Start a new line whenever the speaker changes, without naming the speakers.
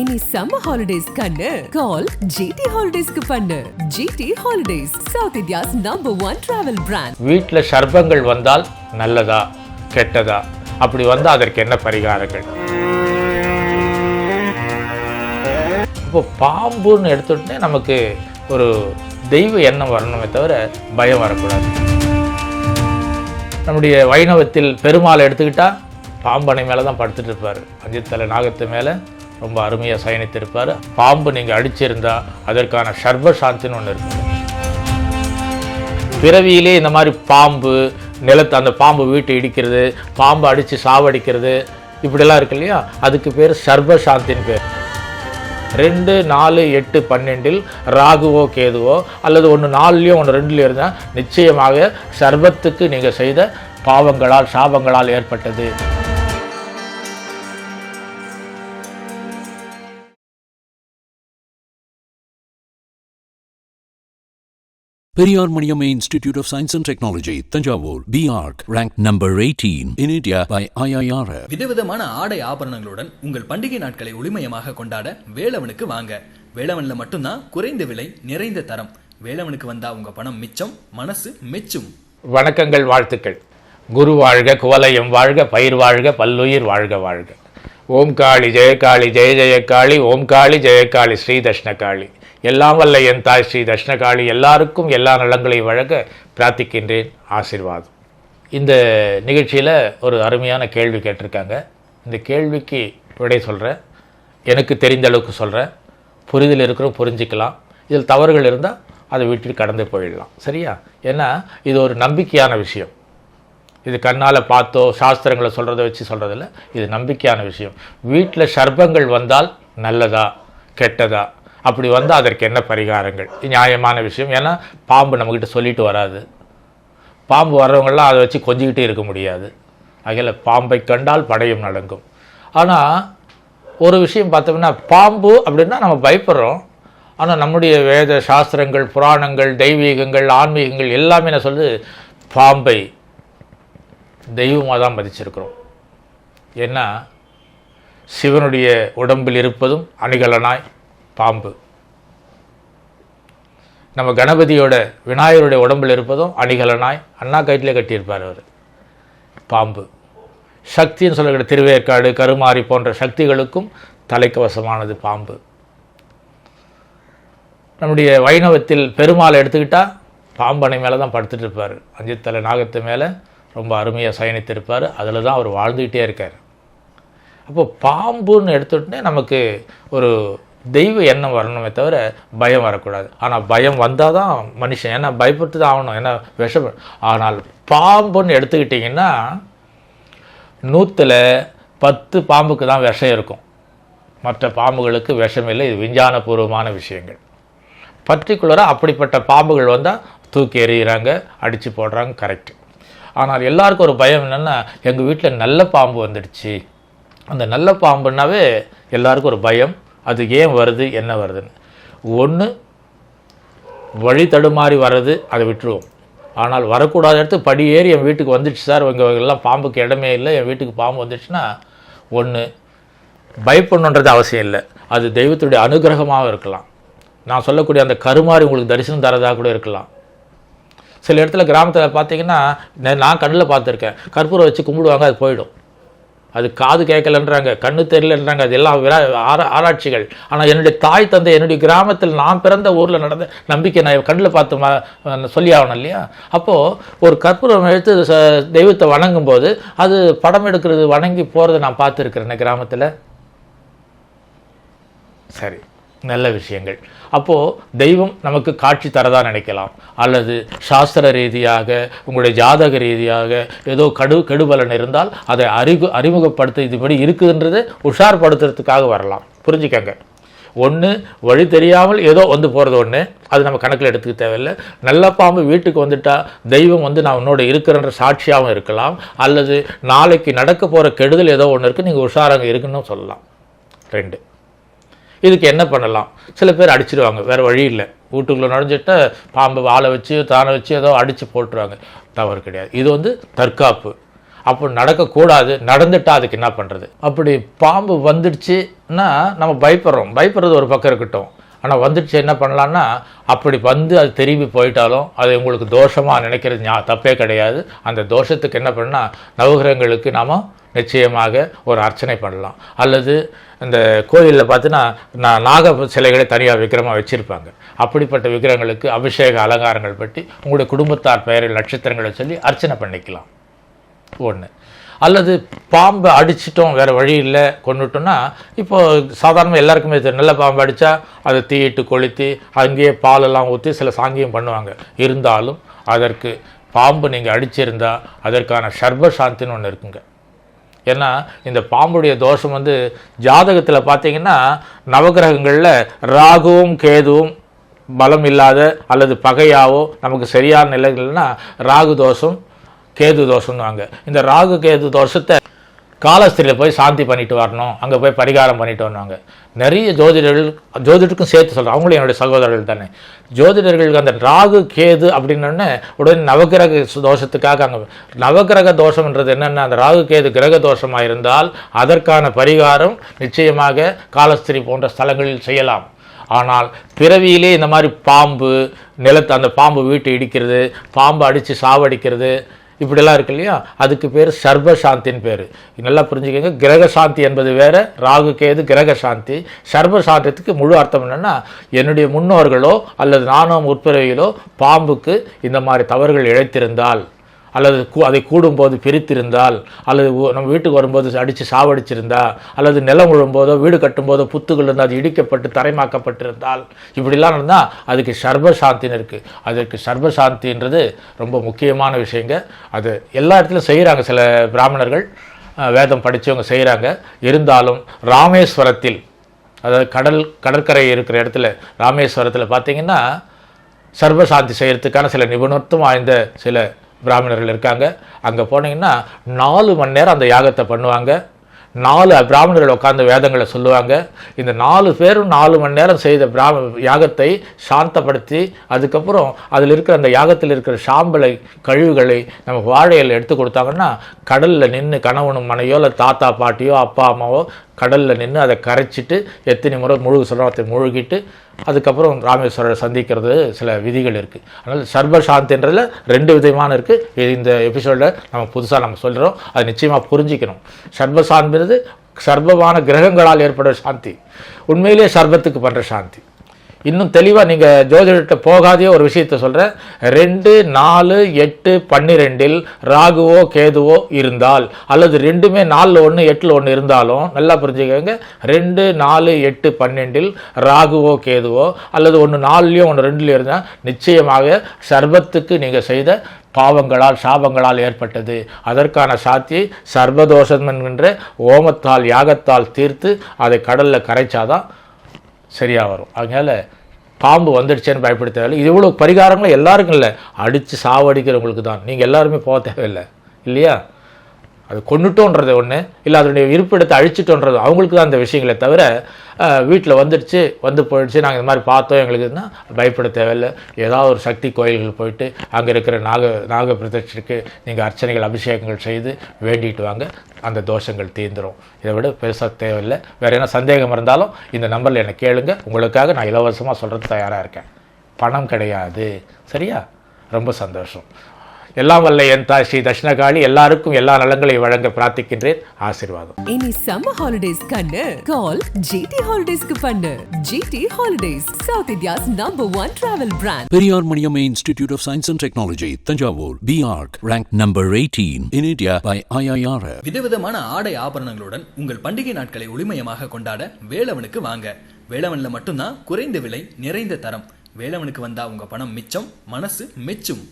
இனி summer holidays கண்ணு. கால் GT ஹாலிடேஸ்க்கு பண்ணு. GT holidays south India's number one travel brand
வீட்டில் சர்ப்பங்கள் வந்தால் நல்லதா கெட்டதா? அப்படி வந்தால் அதற்கு என்ன பரிகாரங்கள்? இப்போ பாம்புன்னு எடுத்துட்டே நமக்கு ஒரு தெய்வ எண்ணம் வரணுமே தவிர பயம் வரக்கூடாது. நம்முடைய வைணவத்தில் பெருமாளை எடுத்துக்கிட்டா பாம்பனை மேலே தான் படுத்துட்டு இருப்பார். பஞ்சத்தலை நாகத்து மேலே ரொம்ப அருமையாக சயனித்திருப்பார். பாம்பு நீங்கள் அடிச்சிருந்தா அதற்கான சர்வ சாந்தின்னு ஒன்று இருக்குது பிறவியிலே இந்த மாதிரி பாம்பு நிலத்தை அந்த பாம்பு வீட்டை இடிக்கிறது பாம்பு அடித்து சாவடிக்கிறது இப்படிலாம் இருக்கு இல்லையா? அதுக்கு பேர் சர்வ சாந்தின்னு பேர். ரெண்டு நாலு எட்டு பன்னெண்டில் ராகுவோ கேதுவோ அல்லது ஒன்று நாலுலேயோ ஒன்று ரெண்டுலேயும் இருந்தால் நிச்சயமாக சர்வத்துக்கு நீங்கள் செய்த பாவங்களால் சாபங்களால் ஏற்பட்டது.
Periyar Maniamma Institute of Science and Technology, Tanjavur, BARC, ranked number 18 in India by IIRF.
விதவிதமான ஆடை ஆபரணங்களுடன் உங்கள் பண்டிகை நாட்களை ஒளிமயமாக கொண்டாட வேலவனுக்கு வாங்க. வேலவன்ல மட்டும்தான் குறைந்த விலை நிறைந்த தரம். வேலவனுக்கு வந்தா உங்க பணம் மிச்சம் மனசு மெச்சும்.
வணக்கங்கள் வாழ்த்துக்கள். குரு வாழ்க குவலயம் வாழ்க பயிர் வாழ்க பல்லுயிர் வாழ்க வாழ்க. ஓம் காளி ஜெயகாளி ஜெய ஜெயகாளி ஓம் காளி ஜெயகாளி ஸ்ரீ தஷ்ணகாளி எல்லாம் வல்ல என் தாய் ஸ்ரீ தட்சிணகாளி. எல்லாருக்கும் எல்லா நலங்களையும் வழங்க பிரார்த்திக்கின்றேன். ஆசிர்வாதம். இந்த நிகழ்ச்சியில் ஒரு அருமையான கேள்வி கேட்டிருக்காங்க. இந்த கேள்விக்கு விடை சொல்கிறேன் எனக்கு தெரிந்த அளவுக்கு சொல்கிறேன் புரிதல் இருக்கிறோம் புரிஞ்சிக்கலாம். இதில் தவறுகள் இருந்தால் அதை வீட்டில் கடந்து போயிடலாம். சரியா? ஏன்னா இது ஒரு நம்பிக்கையான விஷயம். இது கண்ணால் பார்த்தோ சாஸ்திரங்களை சொல்கிறத வச்சு சொல்கிறதில்ல இது நம்பிக்கையான விஷயம். வீட்டில் சர்ப்பங்கள் வந்தால் நல்லதா கெட்டதா? அப்படி வந்து அதற்கு என்ன பரிகாரங்கள்? நியாயமான விஷயம். ஏன்னா பாம்பு நம்மக்கிட்ட சொல்லிட்டு வராது. பாம்பு வர்றவங்களாம் அதை வச்சு கொஞ்சிக்கிட்டே இருக்க முடியாது. ஆகையில் பாம்பை கண்டால் படையும் நடங்கும் ஆனால் ஒரு விஷயம் பார்த்தோம்னா பாம்பு அப்படின்னா நம்ம பயப்படுறோம். ஆனால் நம்முடைய வேத சாஸ்திரங்கள் புராணங்கள் தெய்வீகங்கள் ஆன்மீகங்கள் எல்லாமே என்ன சொல்லுது? பாம்பை தெய்வமாக தான் மதிச்சிருக்கிறோம். ஏன்னா சிவனுடைய உடம்பில் இருப்பதும் அணிகலனாய். பாம்பு. நம்ம கணபதியோட விநாயகருடைய உடம்பில் இருப்பதும் அணிகலனாய் அண்ணா கயிற்றிலே கட்டியிருப்பார் அவர். பாம்பு. சக்தின்னு சொல்லக்கூடிய திருவேற்காடு கருமாரி போன்ற சக்திகளுக்கும் தலைக்கவசமானது பாம்பு. நம்முடைய வைணவத்தில் பெருமாளை எடுத்துக்கிட்டால் பாம்பனை மேலே தான் படுத்துட்டு இருப்பார். அஞ்சித்தலை நாகத்து மேலே ரொம்ப அருமையாக சயனித்திருப்பார். அதில் தான் அவர் வாழ்ந்துக்கிட்டே இருக்கார். அப்போ பாம்புன்னு எடுத்துட்டே நமக்கு ஒரு தெய்வ எண்ணம் வரணுமே தவிர பயம் வரக்கூடாது. ஆனால் பயம் வந்தால் தான் மனுஷன் ஏன்னா பயப்பட்டு தான் ஆகணும். ஏன்னா விஷம் ஆனால் பாம்புன்னு எடுத்துக்கிட்டிங்கன்னா நூற்றில் பத்து பாம்புக்கு தான் விஷம் இருக்கும். மற்ற பாம்புகளுக்கு விஷம் இல்லை. இது விஞ்ஞானபூர்வமான விஷயங்கள். பர்டிகுலராக அப்படிப்பட்ட பாம்புகள் வந்தால் தூக்கி எறிகிறாங்க அடித்து போடுறாங்க கரெக்ட். ஆனால் எல்லாருக்கும் ஒரு பயம் என்னென்னா எங்கள் வீட்டில் நல்ல பாம்பு வந்துடுச்சு. அந்த நல்ல பாம்புன்னாவே எல்லாருக்கும் ஒரு பயம். அது ஏன் வருது என்ன வருதுன்னு. ஒன்று வழி தடுமாறி வர்றது அதை விட்டுருவோம். ஆனால் வரக்கூடாத இடத்து படி ஏறி என் வீட்டுக்கு வந்துடுச்சு சார். இங்கே எல்லாம் பாம்புக்கு இடமே இல்லை. என் வீட்டுக்கு பாம்பு வந்துடுச்சுன்னா ஒன்று பயப்படணுன்றது அவசியம் இல்லை. அது தெய்வத்துடைய அனுகிரகமாக இருக்கலாம். நான் சொல்லக்கூடிய அந்த கருமாறி உங்களுக்கு தரிசனம் தரதாக கூட இருக்கலாம். சில இடத்துல கிராமத்தில் பார்த்தீங்கன்னா நான் கண்ணில் பார்த்துருக்கேன். கற்பூரம் வச்சு கும்பிடுவாங்க அது போயிடும். அது காது கேட்கலன்றாங்க கண்ணு தெரியலன்றாங்க அது எல்லாம் விரா ஆரா ஆராய்ச்சிகள். ஆனால் என்னுடைய தாய் தந்தை என்னுடைய கிராமத்தில் நான் பிறந்த ஊரில் நடந்த நம்பிக்கை நான் கண்ணில் பார்த்து மா சொல்லி ஆகணும் இல்லையா? அப்போது ஒரு கற்பூரம் எடுத்து ச- தெய்வத்தை வணங்கும் போது அது படம் எடுக்கிறது வணங்கி போகிறத நான் பார்த்துருக்குறேன் கிராமத்தில். சரி. நல்ல விஷயங்கள். அப்போது தெய்வம் நமக்கு காட்சி தரதாக நினைக்கலாம். அல்லது சாஸ்திர ரீதியாக உங்களுடைய ஜாதக ரீதியாக ஏதோ கடு கெடுபலன் இருந்தால் அதை அறிவு அறிமுகப்படுத்த இதுபடி இருக்குதுன்றது உஷார்படுத்துறதுக்காக வரலாம். புரிஞ்சுக்கங்க. ஒன்று வழி தெரியாமல் ஏதோ வந்து போகிறது ஒன்று அது நம்ம கணக்கில் எடுத்துக்க தேவையில்லை. நல்ல பாம்பு வீட்டுக்கு வந்துட்டா தெய்வம் வந்து நான் உன்னோட இருக்கிறன்ற சாட்சியாகவும் இருக்கலாம். அல்லது நாளைக்கு நடக்க போகிற கெடுதல் ஏதோ ஒன்று இருக்குது நீங்கள் உஷாராக இருக்குன்னு சொல்லலாம். ரெண்டு. இதுக்கு என்ன பண்ணலாம்? சில பேர் அடிச்சிடுவாங்க வேறு வழி இல்லை. வீட்டுக்குள்ளே நுழைஞ்சிட்டா பாம்பு வாழை வச்சு தானை வச்சு ஏதோ அடித்து போட்டுருவாங்க. தவறு கிடையாது. இது வந்து தற்காப்பு. அப்போ நடக்கக்கூடாது. நடந்துட்டால் அதுக்கு என்ன பண்ணுறது அப்படி பாம்பு வந்துடுச்சுன்னா நம்ம பயப்படுறோம். பயப்படுறது ஒரு பக்கம் இருக்கட்டும். ஆனால் வந்துடுச்சு என்ன பண்ணலான்னா அப்படி வந்து அது திரும்பி போயிட்டாலும் அது உங்களுக்கு தோஷமாக நினைக்கிறது ஞா தப்பே கிடையாது. அந்த தோஷத்துக்கு என்ன பண்ணால் நவகிரகங்களுக்கு நாம் நிச்சயமாக ஒரு அர்ச்சனை பண்ணலாம். அல்லது இந்த கோயிலில் பார்த்தீங்கன்னா நான் நாக சிலைகளை தனியாக விக்கிரமாக வச்சுருப்பாங்க. அப்படிப்பட்ட விக்கிரகங்களுக்கு அபிஷேக அலங்காரங்கள் பற்றி உங்களுடைய குடும்பத்தார் பெயரில் நட்சத்திரங்களை சொல்லி அர்ச்சனை பண்ணிக்கலாம். ஒன்று அல்லது பாம்பை அடிச்சிட்டோம் வேறு வழி இல்லை கொண்டுட்டோம்னா இப்போது சாதாரணமாக எல்லாருக்குமே தெரியும். நல்ல பாம்பு அடித்தா அதை தீயிட்டு கொளுத்தி அங்கேயே பாலெல்லாம் ஊற்றி சில சாங்கியம் பண்ணுவாங்க. இருந்தாலும் அதற்கு பாம்பு நீங்கள் அடிச்சிருந்தால் அதற்கான சர்வ சாந்தின்னு ஒன்று இருக்குங்க. ஏன்னா இந்த பாம்புடைய தோஷம் வந்து ஜாதகத்தில் பார்த்தீங்கன்னா நவகிரகங்களில் ராகுவும் கேதுவும் பலம் இல்லாத அல்லது பகையாவோ நமக்கு சரியான நிலைகள்னா ராகு தோஷம் கேது தோஷம்னுவாங்க. இந்த ராகு கேது தோஷத்தை காலஸ்திரியில் போய் சாந்தி பண்ணிட்டு வரணும். அங்கே போய் பரிகாரம் பண்ணிட்டு வருவாங்க நிறைய ஜோதிடர்கள் ஜோதிடருக்கும் சேர்த்து சொல்கிறேன் அவங்களும் என்னுடைய சகோதரர்கள் தானே. ஜோதிடர்களுக்கு அந்த ராகு கேது அப்படின்னோடனே உடனே நவகிரக தோஷத்துக்காக அங்கே நவகிரக தோஷம்ன்றது என்னென்னா அந்த ராகு கேது கிரக தோஷமாக இருந்தால் அதற்கான பரிகாரம் நிச்சயமாக காலஸ்திரி போன்ற ஸ்தலங்களில் செய்யலாம். ஆனால் பிறவியிலே இந்த மாதிரி பாம்பு நிலத்தை அந்த பாம்பு வீட்டை இடிக்கிறது பாம்பு அடித்து சாவடிக்கிறது இப்படிலாம் இருக்கு இல்லையா? அதுக்கு பேர் சர்வ சாந்தின்னு பேர். நல்லா புரிஞ்சுக்கோங்க. கிரக சாந்தி என்பது வேறு ராகு கேது கிரக சாந்தி சர்வ முழு அர்த்தம் என்னென்னா என்னுடைய முன்னோர்களோ அல்லது நானோ முற்பிறவியிலோ பாம்புக்கு இந்த மாதிரி தவறுகள் இழைத்திருந்தால். அல்லது கூ- அதை கூடும்போது பிரித்திருந்தால் அல்லது நம்ம வீட்டுக்கு வரும்போது அடித்து சாவடிச்சிருந்தா அல்லது நிலம் விழும்போதோ வீடு கட்டும்போதோ புத்துகள் இருந்தால் அது இடிக்கப்பட்டு தரைமாக்கப்பட்டிருந்தால் இப்படிலாம் இருந்தால் அதுக்கு சர்வ சாந்தின்னு இருக்குது அதற்கு சர்வ சாந்தின்றது ரொம்ப முக்கியமான விஷயங்க. அது எல்லா இடத்துலையும் செய்கிறாங்க சில பிராமணர்கள். வேதம் படித்தவங்க செய்கிறாங்க இருந்தாலும் ராமேஸ்வரத்தில் அதாவது கடல் கடற்கரை இருக்கிற இடத்துல ராமேஸ்வரத்தில் பார்த்தீங்கன்னா சர்வசாந்தி செய்கிறதுக்கான சில நிபுணத்துவம் வாய்ந்த சில பிராமணர்கள் இருக்காங்க. அங்கே போனீங்கன்னா நாலு மணி நேரம் அந்த யாகத்தை பண்ணுவாங்க. நாலு பிராமணர்கள் உட்காந்து வேதங்களை சொல்லுவாங்க. இந்த நாலு பேரும் நாலு மணி நேரம் செய்த பிராம யாகத்தை சாந்தப்படுத்தி அதுக்கப்புறம் அதில் இருக்கிற அந்த யாகத்தில் இருக்கிற சாம்பலை கழிவுகளை நம்ம வாழையில் எடுத்து கொடுத்தாங்கன்னா கடலில் நின்று கணவனும் மனையோ இல்லை தாத்தா பாட்டியோ அப்பா அம்மாவோ கடலில் நின்று அதை கரைச்சிட்டு எத்தனை முறை முழுகு சொல்கிறோம் அதை முழுகிட்டு அதுக்கப்புறம் ராமேஸ்வரரை சந்திக்கிறது சில விதிகள் இருக்குது அதனால் சர்வ சாந்தின்றதில் ரெண்டு விதமான இருக்குது இந்த எபிசோடில் நம்ம புதுசாக நம்ம சொல்கிறோம் அது நிச்சயமாக புரிஞ்சிக்கணும். சர்வ சாந்தின்றது சர்வமான கிரகங்களால் ஏற்படுற சாந்தி. உண்மையிலேயே சர்வத்துக்கு பண்ணுற சாந்தி. இன்னும் தெளிவாக நீங்கள் ஜோதிடர்கிட்ட போகாதே ஒரு விஷயத்த சொல்கிறேன் ரெண்டு நாலு எட்டு பன்னிரெண்டில் ராகுவோ கேதுவோ இருந்தால் அல்லது ரெண்டுமே நாலில் ஒன்று எட்டில் ஒன்று இருந்தாலும் நல்லா புரிஞ்சுக்கோங்க. ரெண்டு நாலு எட்டு பன்னெண்டில் ராகுவோ கேதுவோ அல்லது ஒன்று நாலுலேயும் ஒன்று ரெண்டுலேயும் இருந்தால் நிச்சயமாக சர்வத்துக்கு நீங்கள் செய்த பாவங்களால் சாபங்களால் ஏற்பட்டது. அதற்கான சாத்தியை சர்வதோஷம் என்கின்ற ஓமத்தால் யாகத்தால் தீர்த்து அதை கடலில் கரைச்சாதான் சரியாக வரும். அதனால் பாம்பு வந்துடுச்சேன்னு பயப்பட தேவையில்லை இது இவ்வளோ பரிகாரங்களும் எல்லாருக்கும் இல்லை. அடித்து சாவடிக்கிறவங்களுக்கு தான். நீங்கள் எல்லாருமே போக தேவையில்லை. இல்லையா? அது கொண்டுட்டோன்றது ஒன்று இல்லை அதனுடைய இருப்பிடத்தை அழிச்சிட்டோன்றது அவங்களுக்கு தான் அந்த விஷயங்களை தவிர வீட்டில் வந்துடுச்சு வந்து போயிடுச்சு நாங்கள் இந்த மாதிரி பார்த்தோம் எங்களுக்குன்னா பயப்பட தேவையில்லை. ஏதாவது ஒரு சக்தி கோயில்கள் போயிட்டு அங்கே இருக்கிற நாக நாக பிரதட்சருக்கு நீங்கள் அர்ச்சனைகள் அபிஷேகங்கள் செய்து வேண்டிட்டு வாங்க அந்த தோஷங்கள் தீர்ந்துரும். இதை விட பெருசாக தேவையில்லை. வேறு என்ன சந்தேகம் இருந்தாலும் இந்த நம்பரில் என்னை கேளுங்க. உங்களுக்காக நான் இலவசமாக சொல்கிறது தயாராக இருக்கேன். பணம் கிடையாது. சரியா? ரொம்ப சந்தோஷம். எல்லாம் வல்ல என் தாய் ஸ்ரீ தட்சிணகாளி. எல்லாருக்கும் எல்லா நலங்களையும் வழங்க பிரார்த்திக்கின்றேன். ஆசீர்வாதம்.
இனி சம்மர் ஹாலிடேஸ் கண்ணு. கால் ஜிடி ஹாலிடேஸ்க்கு பண்ணு. GT holidays south India's number one travel brand
Periyar Maniamma Institute of Science and Technology, Tanjavur, BARC, ranked number 18 in India by IIRF.
விதவிதமான ஆடை ஆபரணங்களுடன் உங்கள் பண்டிகை நாட்களை ஒளிமயமாக கொண்டாட வேலவனுக்கு வாங்க. வேலவன்ல மட்டும்தான் குறைந்த விலை நிறைந்த தரம். வேலவனுக்கு வந்தா உங்க பணம் மிச்சம் மனசு மெச்சும்.